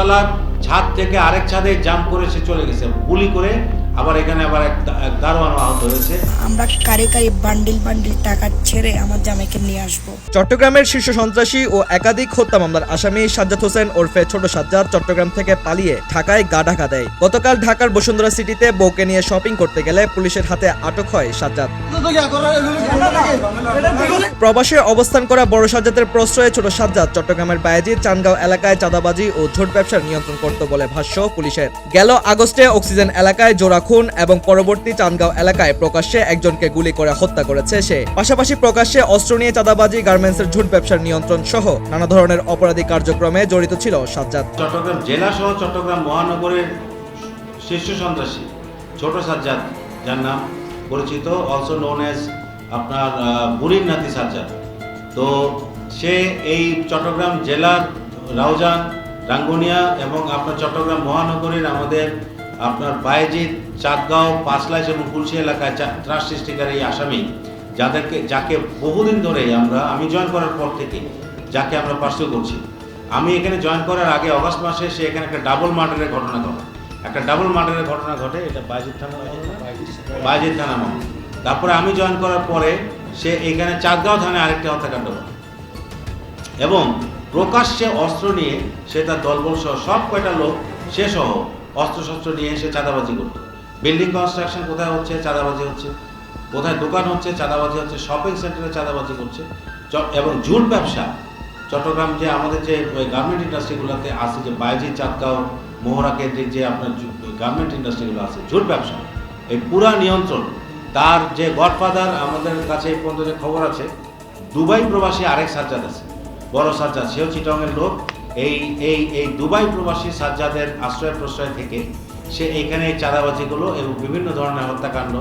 পাঁচতলার ছাদ থেকে আরেক ছাদে জাম্প করে সে চলে গেছে। গুলি করে আবার এখানে আবার এক দারোয়ান আহত হয়েছে। আমরা কারি কারি বান্ডিল বান্ডিল টাকা ছেড়ে আমার জামাইকে নিয়ে আসব। চট্টগ্রামের শীর্ষ সন্ত্রাসী ও একাধিক হত্যা মামলার আসামি সাজ্জাদ হোসেন ওরফে ছোট সাজ্জাদ চট্টগ্রাম থেকে পালিয়ে ঢাকায় গা ঢাকা দেয়। গতকাল ঢাকার বসুন্ধরা সিটিতে বউকে নিয়ে শপিং করতে গেলে পুলিশের হাতে আটক হয় সাজ্জাদ। প্রবাসে অবস্থান করা বড় সাজ্জাদের প্রশ্রয়ে ছোট সাজ্জাদ চট্টগ্রামের বায়াজি চানগাঁও এলাকায় চাঁদাবাজি ও ঝোট ব্যবসার নিয়ন্ত্রণ করত বলে ভাষ্য পুলিশের। গেল আগস্টে অক্সিজেন এলাকায় জোড়া খুন এবং পরবর্তী চানগাঁও এলাকায় প্রকাশ্যে একজনকে গুলি করে হত্যা করেছে সে। পাশাপাশি প্রকাশ্যে অস্ত্র নিয়ে চাঁদাবাজি, গার্মেন্টসের ঝুট ব্যবসার নিয়ন্ত্রণ সহ নানা ধরনের অপরাধী কার্যক্রমে জড়িত ছিল সাজ্জাদ। চট্টগ্রাম জেলা সহ চট্টগ্রাম মহানগরের শীর্ষ সন্ত্রাসী ছোট সাজ্জাদ, যার নাম পরিচিত অলসো নোন অ্যাজ আপনার বুড়ির নাতি সাজ্জাদ। তো সে এই চট্টগ্রাম জেলার রাউজান, রাঙ্গুনিয়া এবং আপনার চট্টগ্রাম মহানগরীর আমাদের আপনার বায়েজিৎ চাঁদগাঁও পাঁচলাইশ এবং কুলসি এলাকায় ত্রাস সৃষ্টিকারী আসামি, যাদেরকে যাকে বহুদিন ধরে আমরা আমি জয়েন করার পর থেকে যাকে আমরা পার্সিউ করছি। আমি এখানে জয়েন করার আগে অগস্ট মাসে সে এখানে একটা ডাবল মার্ডারের ঘটনা ঘটে। একটা ডাবল মার্ডারের ঘটনা ঘটে, এটা বাইজিৎ থানা বাইজিৎ থানা মামলা তারপরে আমি জয়েন করার পরে সে এখানে চাঁদগাঁও থানায় আরেকটা হত্যাকাণ্ড ঘটে। এবং প্রকাশ্যে অস্ত্র নিয়ে সে তার দলবল সহ সব কয়টা লোক, সে সহ অস্ত্রশস্ত্র নিয়ে এসে চাঁদাবাজি করত। বিল্ডিং কনস্ট্রাকশন কোথায় হচ্ছে? চাঁদাবাজি হচ্ছে। কোথায় দোকান হচ্ছে? চাঁদাবাজি হচ্ছে। শপিং সেন্টারে চাঁদাবাজি করছে। এবং ঝুট ব্যবসা। চট্টগ্রাম যে আমাদের যে গার্মেন্ট ইন্ডাস্ট্রিগুলোতে আছে, যে বাইজি, চাঁদগাঁও, মোহরা কেন্দ্রিক যে আপনার গার্মেন্ট ইন্ডাস্ট্রিগুলো আছে ঝুট ব্যবসা। এই পুরা নিয়ন্ত্রণ। তার যে গডফাদার আমাদের কাছে এই পর্যন্ত খবর আছে, দুবাই প্রবাসী আরেক সাজ্জাদ আছে। বড় সাজ্জাদ, সেও চিটংয়ের লোক। এই এই এই দুবাই প্রবাসী সাজ্জাদের আশ্রয় প্রশ্রয় থেকে সে এখানে এই চাঁদাবাজিগুলো এবং বিভিন্ন ধরনের হত্যাকাণ্ড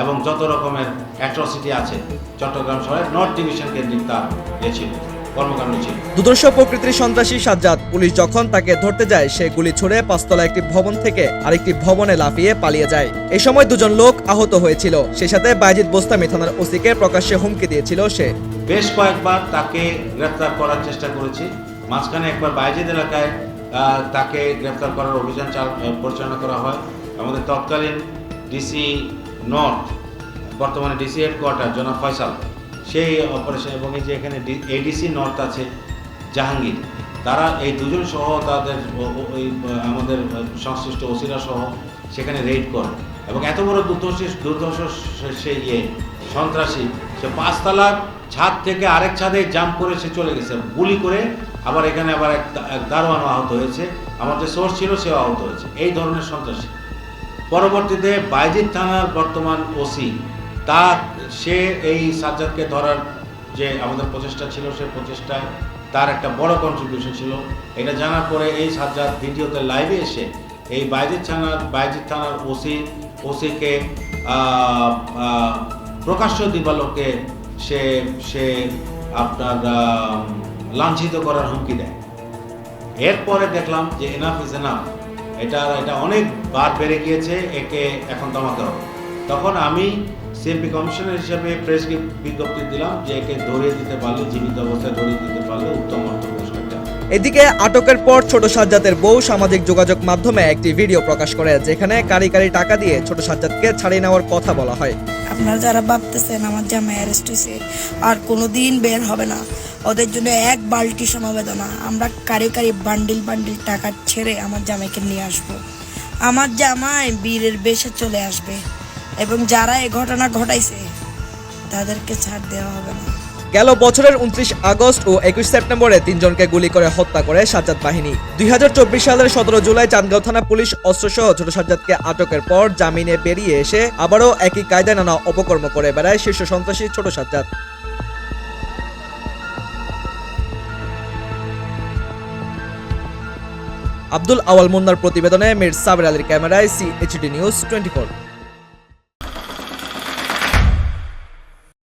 এবং যত রকমের অ্যাট্রসিটি আছে চট্টগ্রাম শহরের নর্থ ডিভিশন কেন্দ্রিক তার এ ছিল কর্মকাণ্ড ছিল। দুদর্শ প্রকৃতির সন্ত্রাসী সাজ্জাদ পুলিশ যখন তাকে ধরতে যায় সে গুলি ছুড়ে পাঁচতলা একটি ভবন থেকে আরেকটি ভবনে লাফিয়ে পালিয়ে যায়। এই সময় দুজন লোক আহত হয়েছিল। সে সাথে বাইজিৎ বোস্তামি থানার ওসিকে প্রকাশ্যে হুমকি দিয়েছিল সে। বেশ কয়েকবার তাকে গ্রেফতার করার চেষ্টা করেছি। মাঝখানে একবার বাইজিদ এলাকায় তাকে গ্রেফতার করার অভিযান চাল- পরিচালনা করা হয়। আমাদের তৎকালীন ডিসি নর্থ, বর্তমানে ডিসি হেডকোয়ার্টার জনাব ফয়সাল, সেই অপারেশন এবং এই যে এখানে এডিসি নর্থ আছে জাহাঙ্গীর, তারা এই দুজন সহ তাদের ওই আমাদের সংশ্লিষ্ট ওসিরা সহ সেখানে রেড করে। এবং এত বড় দুর্ধর্ষী, দুর্ধর্ষ সে ইয়ে সন্ত্রাসী, সে পাঁচতলার ছাদ থেকে আরেক ছাদে জাম্প করে সে চলে গেছে। গুলি করে আবার এখানে আবার এক দারোয়ানও আহত হয়েছে। আমার যে সোর্স ছিল, সেও আহত হয়েছে। এই ধরনের সন্ত্রাসী। পরবর্তীতে বাইজিৎ থানার বর্তমান ওসি তা সে এই সাজ্জাদকে ধরার যে আমাদের প্রচেষ্টা ছিল, সে প্রচেষ্টায় তার একটা বড় কন্ট্রিবিউশন ছিল। এটা জানার পরে এই সাজ্জাদ ভিডিওতে লাইভে এসে এই বাইজিৎ থানার বাইজিৎ থানার ওসি ওসিকে প্রকাশ্য দিবালোকে সে সে আপনার লাঞ্ছিত করার হুমকি দেয়। এরপরে দেখলাম যে এনাফ ইজ এনাফ এটা এটা অনেক বার বেড়ে গিয়েছে একে এখন দমাতে হবে। তখন আমি সিএমপি কমিশনার হিসেবে প্রেস বিজ্ঞপ্তি দিলাম যে একে ধরিয়ে দিতে পারলে জীবিত অবস্থায় ধরিয়ে দিতে পারলে উত্তম। এদিকে আটকের পর ছোট সাজ্জাদের বউ সামাজিক যোগাযোগ মাধ্যমে একটি ভিডিও প্রকাশ করে যেখানে কারি কারি টাকা দিয়ে ছোট সাজ্জাদকে ছাড়িয়ে নেওয়ার কথা বলা হয়। আপনারা যারা ভাবতেছেন আমার জামাই অ্যারেস্ট হয়েছে আর কোনো দিন বের হবে না ওদের জন্য এক বালতি সমবেদনা। আমরা কারি কারি বান্ডিল বান্ডিল টাকা ছেড়ে আমার জামাইকে নিয়ে আসব। আমার জামাই বীরের বেশে চলে আসবে এবং যারা এই ঘটনা ঘটাইছে, তাদেরকে ছাড় দেওয়া হবে না। গেল বছরের উনত্রিশ আগস্ট ও একুশ সেপ্টেম্বরে তিনজনকে গুলি করে হত্যা করে সাজ্জাদ বাহিনী। দুই হাজার চব্বিশ সালের সতেরো জুলাই চাঁদগাঁও থানা পুলিশ অস্ত্রসহ ছোট সাজ্জাদকে আটকের পর জামিনে বেরিয়ে এসে আবারও একই কায়দায় নানা অপকর্ম করে বেড়ায় শীর্ষ সন্ত্রাসী ছোট সাজ্জাদ। আব্দুল আওয়াল মুন্নার প্রতিবেদনে মির সাবের আলীর ক্যামেরায় সিএইচডি নিউজ টোয়েন্টি